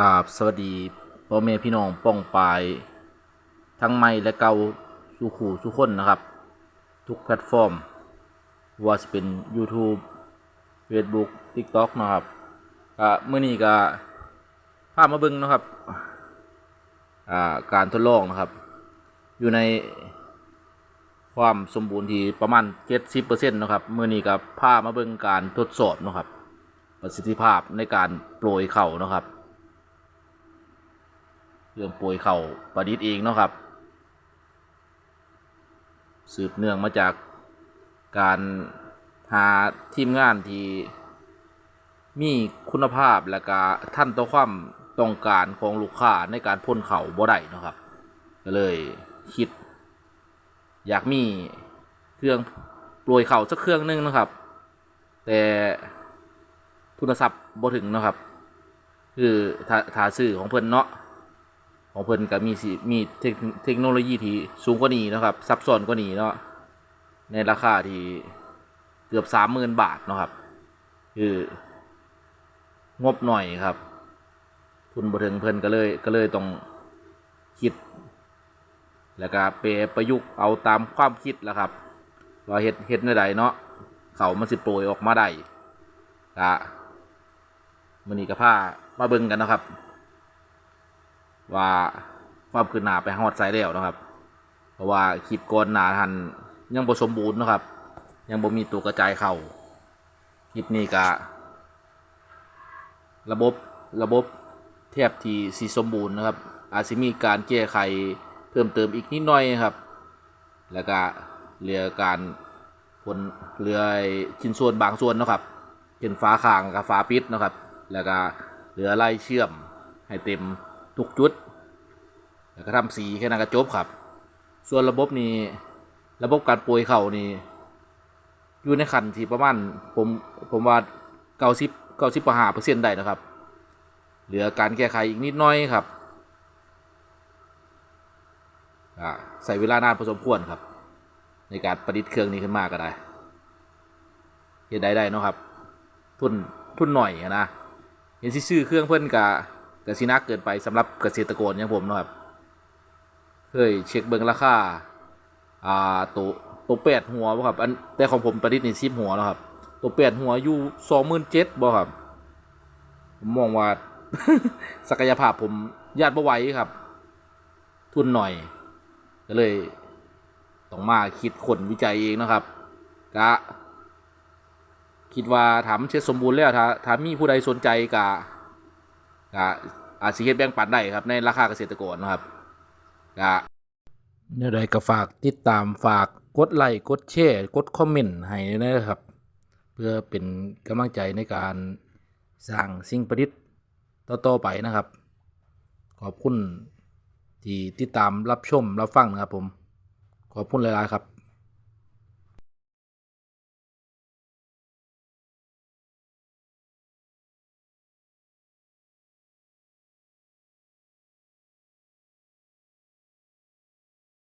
กราบสวัสดีพ่อแม่พี่น้องป้องปาย ทั้งใหม่และเก่าสู่ขู่สู่คนนะครับ ทุกแพลตฟอร์ม ว่าจะเป็น YouTube Facebook TikTok นะครับก็เมื่อนี้ก็พาพมาเบิงนะครับอ่าการทดลองนะครับ อยู่ในความสมบูรณ์ที่ประมาณ 70%นะครับเมื่อนี้ก็พาพมาเบิงการทดสอบนะครับ ประสิทธิภาพในการโปรยเข่านะครับ เรื่องโปรยเข่าประดิษฐ์เองเนาะครับ สืบเนื่องมาจากการหาทีมงานที่มีคุณภาพและก็ท่านต่อความต้องการของลูกค้าในการพ่นเข่าบ่ได้เนาะครับ ก็เลยคิด อยากมีเครื่องโปรยเข่าสักเครื่องหนึงนะครับ แต่ทุนทรัพย์บ่ถึงเนาะครับ คือถาถ้าซื้อของเพิ่อนเนาะ ของเพิ่นก็มีสิมีเทคโนโลยีที่สูงกว่านี้นะครับ ซับซ้อนกว่านี้เนาะในราคาที่เกือบสามหมื่นบาทนะครับ คืองบหน่อยครับ ทุนบ่ถึงเพิ่นก็เลยก็เลยต้องคิด แล้วก็ไปประยุกต์เอาตามความคิดแล้วครับว่าเฮ็ดเฮ็ดในใดเนาะเขามันสิโปรยออกมาได้ก็มื้อนี้ก็พามาเบิ่งกันนะครับ ว่าความคืบหน้าไปฮอดไซแล้วนะครับ เพราะว่าคลิปก่อนหน้าทันยังบ่สมบูรณ์นะครับ ยังบ่มีตัวกระจายเข้าคลิปนี้ก็ระบบระบบเทียบที่สีสมบูรณ์นะครับ อาจจะมีการแก้ไขเพิ่มเติมอีกนิดหน่อยครับ แล้วก็เหลือการผลเหลือชิ้นส่วนบางส่วนนะครับเป็นฟ้าคางกับฟ้าปิดนะครับ แล้วก็เหลือไล่เชื่อมให้เต็ม ทุกจุด แล้วก็ทำสีแค่นั้นก็จบครับ ส่วนระบบนี้ระบบการปรยเข่านี่อยู่ในขันที่ประมาณผมผมว่าเก้าสิบเก้าสิบห้าเปอร์เซ็นต์ได้นะครับ เหลือการแก้ไขอีกนิดน้อยครับใส่เวลานานพอสมควรครับ ในการประดิษฐ์เครื่องนี้ขึ้นมาก็ได้เห็นได้ได้เนาะครับ ทุนทุนหน่อยนะเห็นซื้อเครื่องเพิ่อนกะ กะสินักเกินไปสำหรับเกษตรกรอย่างผมนะครับเคยเช็คเบิ่งราคาอ่าตัวตัวแปดหัวบ่ครับอันแต่ของผมประดิษฐ์นี่สิบหัวนะครับ ตัวแปดหัวอยู่สองหมื่นเจ็ดบ่ครับผมมองว่าศักยภาพผมญาติบ่ไหวครับ ทุนหน่อย ก็เลยต้องมาคิดคนวิจัยเองนะครับกะคิดว่าถามเช็ดสมบูรณ์แล้วถ้าถ้ามีผู้ใดสนใจกะ กะอาจสิเฮ็ดแบ่งปันได้ครับในราคาเกษตรกรนะครับกะเนื่อใดก็ฝากติดตามฝากกดไลค์กดแชร์กดคอมเมนต์ให้ด้วยนะครับ เพื่อเป็นกำลังใจในการสร้างสิ่งประดิษฐ์ต่อๆไปนะครับ ขอบคุณที่ติดตามรับชมรับฟังนะครับผม ขอบคุณหลายๆครับ